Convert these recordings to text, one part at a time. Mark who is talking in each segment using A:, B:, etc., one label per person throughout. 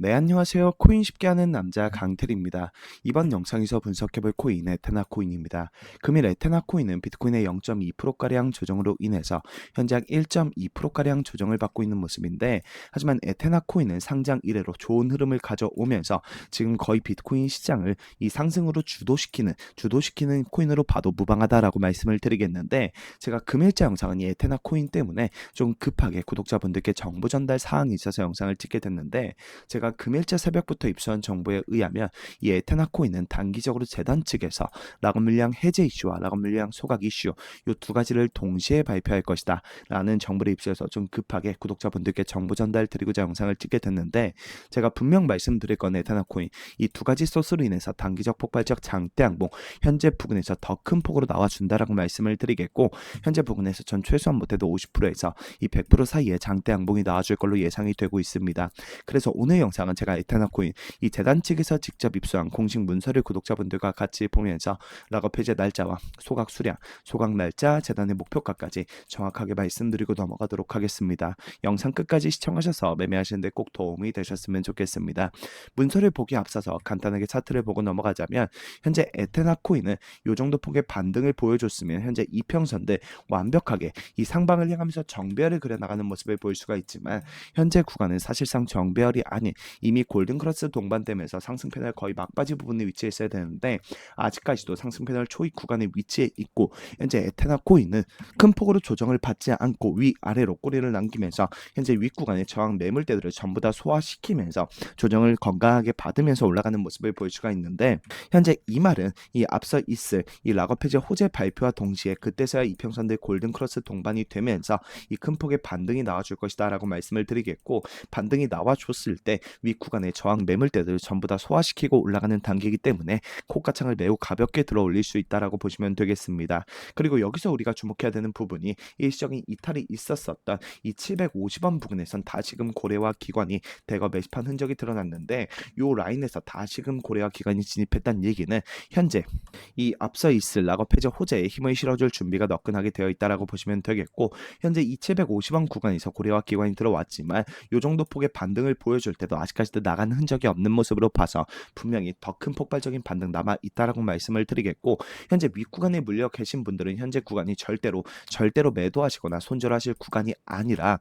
A: 네, 안녕하세요. 코인 쉽게 하는 남자 강태리입니다. 이번 영상에서 분석해볼 코인 에테나 코인입니다. 금일 에테나 코인은 비트코인의 0.2%가량 조정으로 인해서 현재 약 1.2%가량 조정을 받고 있는 모습인데 하지만 에테나 코인은 상장 이래로 좋은 흐름을 가져오면서 지금 거의 비트코인 시장을 이 상승으로 주도시키는 주도시키는 코인으로 봐도 무방하다라고 말씀을 드리겠는데 제가 금일자 영상은 이 에테나 코인 때문에 좀 급하게 구독자분들께 정보 전달 사항이 있어서 영상을 찍게 됐는데 제가 금일자 새벽부터 입수한 정보에 의하면 이 에테나 코인은 단기적으로 재단 측에서 라건 물량 해제 이슈와 라건 물량 소각 이슈 이 두 가지를 동시에 발표할 것이다 라는 정보를 입수해서 좀 급하게 구독자분들께 정보 전달 드리고자 영상을 찍게 됐는데 제가 분명 말씀드릴 건 에테나 코인 이 두 가지 소스로 인해서 단기적 폭발적 장대 항봉 현재 부근에서 더 큰 폭으로 나와준다라고 말씀을 드리겠고 현재 부근에서 전 최소한 못해도 50%에서 이 100% 사이에 장대 항봉이 나와줄 걸로 예상이 되고 있습니다. 그래서 오늘 영상 은 제가 에테나 코인 이 재단 측에서 직접 입수한 공식 문서를 구독자분들과 같이 보면서 락업 해제 날짜와 소각 수량, 소각 날짜, 재단의 목표가까지 정확하게 말씀드리고 넘어가도록 하겠습니다. 영상 끝까지 시청하셔서 매매하시는데 꼭 도움이 되셨으면 좋겠습니다. 문서를 보기 앞서서 간단하게 차트를 보고 넘어가자면 현재 에테나 코인은 이 정도 폭의 반등을 보여줬으면 현재 이평선들 완벽하게 이 상방을 향하면서 정배열을 그려나가는 모습을 볼 수가 있지만 현재 구간은 사실상 정배열이 아닌 이미 골든크로스 동반되면서 상승 패널 거의 막바지 부분에 위치해 있어야 되는데 아직까지도 상승 패널 초입 구간에 위치해 있고 현재 에테나 코인은 큰 폭으로 조정을 받지 않고 위아래로 꼬리를 남기면서 현재 윗구간의 저항 매물대들을 전부 다 소화시키면서 조정을 건강하게 받으면서 올라가는 모습을 볼 수가 있는데 현재 이 말은 이 앞서 있을 이 락업 해제 호재 발표와 동시에 그때서야 이평선들 골든 크로스 동반이 되면서 이 큰 폭의 반등이 나와줄 것이다라고 말씀을 드리겠고 반등이 나와줬을 때윗 구간의 저항 매물대들을 전부 다 소화시키고 올라가는 단계이기 때문에 코가창을 매우 가볍게 들어 올릴 수 있다라고 보시면 되겠습니다. 그리고 여기서 우리가 주목해야 되는 부분이 일시적인 이탈이 있었었던 이 750원 부근에선 다시금 고래와 기관이 대거 매집한 흔적이 드러났는데 요 라인에서 다시금 고래와 기관이 진입했다는 얘기는 현재 이 앞서 있을 락업 해제 호재에 힘을 실어줄 준비가 너끈하게 되어 있다라고 보시면 되겠고 현재 이 750원 구간에서 고래와 기관이 들어왔지만 요 정도 폭의 반등을 보여줄 때도 아직 까지도 나가는 흔적이 없는 모습으로 봐서 분명히 더 큰 폭발적인 반등 남아 있다라고 말씀을 드리겠고 현재 윗구간에 물려 계신 분들은 현재 구간이 절대로 절대로 매도하시거나 손절하실 구간이 아니라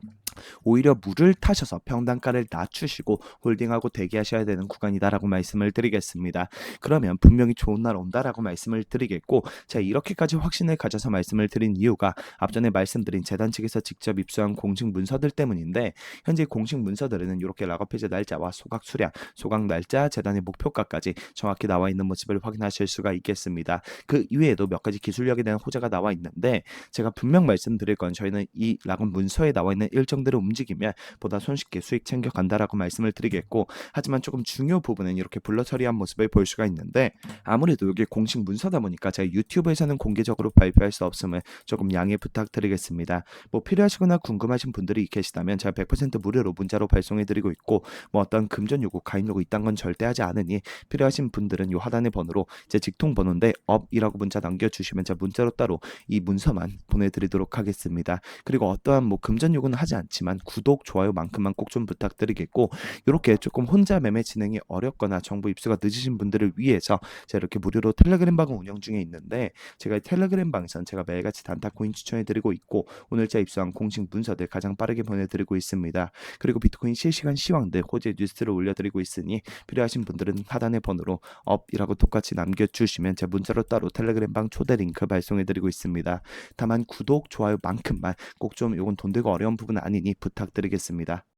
A: 오히려 물을 타셔서 평단가를 낮추시고 홀딩하고 대기하셔야 되는 구간이다라고 말씀을 드리겠습니다. 그러면 분명히 좋은 날 온다라고 말씀을 드리겠고 제가 이렇게까지 확신을 가져서 말씀을 드린 이유가 앞전에 말씀드린 재단 측에서 직접 입수한 공식 문서들 때문인데 현재 공식 문서들에는 이렇게 락업 해제 날짜와 소각 수량, 소각 날짜, 재단의 목표가까지 정확히 나와 있는 모습을 확인하실 수가 있겠습니다. 그 이외에도 몇 가지 기술력에 대한 호재가 나와 있는데 제가 분명 말씀드릴 건 저희는 이 락업 문서에 나와 있는 일정 대로 움직이면 보다 손쉽게 수익 챙겨간다라고 말씀을 드리겠고 하지만 조금 중요 부분은 이렇게 블러 처리한 모습을 볼 수가 있는데 아무래도 이게 공식 문서다 보니까 제가 유튜브에서는 공개적으로 발표할 수 없음을 조금 양해 부탁드리겠습니다. 뭐 필요하시거나 궁금하신 분들이 계시다면 제가 100% 무료로 문자로 발송해 드리고 있고 뭐 어떤 금전 요구, 가입 요구 이딴 건 절대 하지 않으니 필요하신 분들은 요 하단의 번호로 제 직통 번호인데 업이라고 문자 남겨주시면 제가 문자로 따로 이 문서만 보내드리도록 하겠습니다. 그리고 어떠한 뭐 금전 요구는 하지 않지 만 구독, 좋아요만큼만 꼭 좀 부탁드리겠고 이렇게 조금 혼자 매매 진행이 어렵거나 정보 입수가 늦으신 분들을 위해서 제가 이렇게 무료로 텔레그램 방을 운영 중에 있는데 제가 이 텔레그램 방에선 제가 매일같이 단타 코인 추천해드리고 있고 오늘자 입수한 공식 문서들 가장 빠르게 보내드리고 있습니다. 그리고 비트코인 실시간 시황들 호재 뉴스를 올려드리고 있으니 필요하신 분들은 하단의 번호로 업이라고 똑같이 남겨주시면 제 문자로 따로 텔레그램 방 초대 링크 발송해드리고 있습니다. 다만 구독, 좋아요만큼만 꼭 좀 이건 돈 들고 어려운 부분 아니니 부탁드리겠습니다.